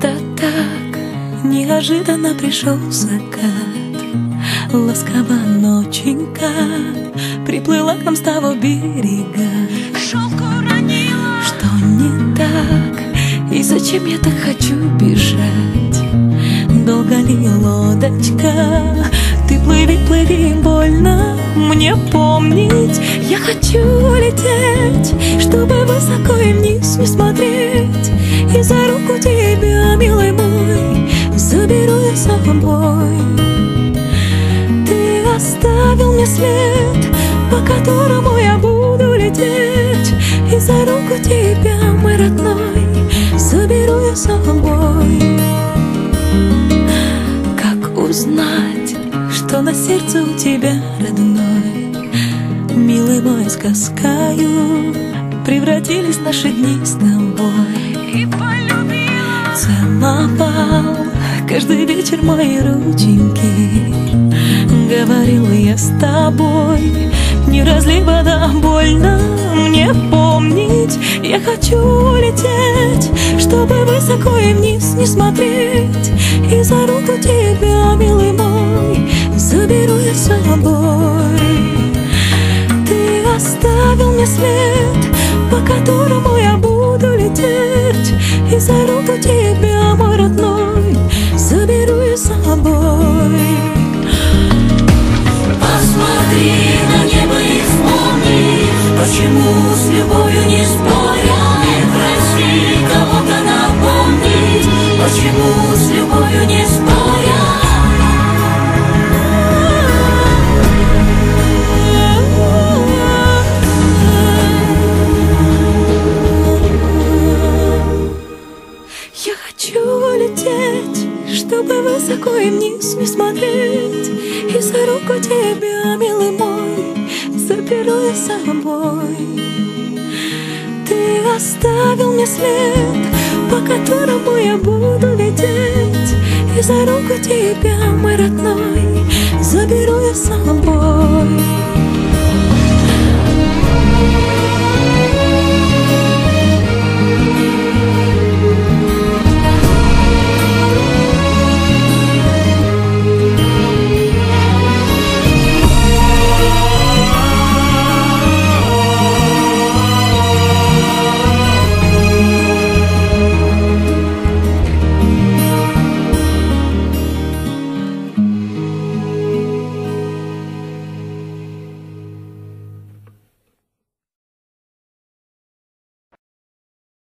так неожиданно пришел закат. Ласково ноченька приплыла к нам с того берега. Шелку ранила. Что не так? И зачем я так хочу бежать? Долго ли лодочка, ты плыви, плыви, больно мне помнить. Я хочу лететь, чтобы высоко и вниз не смотреть оставил мне след, по которому я буду лететь. И за руку тебя, мой родной, заберу я с собой. Как узнать, что на сердце у тебя, родной? Милый мой, сказкою Превратились наши дни с тобой. И полюбила. Целовал каждый вечер мои рученьки Я с тобой. Не разлей вода, больно мне помнить. Я хочу лететь, чтобы высоко и вниз не смотреть. И за руку тебя, милый мой, заберу я с собой. Ты оставил мне след, по которому я буду лететь. И за руку с любовью не споря. Не проси кого-то напомнить, почему с любовью не споря. Чтобы высоко и вниз не смотреть И за руку тебя, милый мой, заберу я с собой оставил мне след, по которому я буду лететь. И за руку тебя, мой родной, заберу я с собой.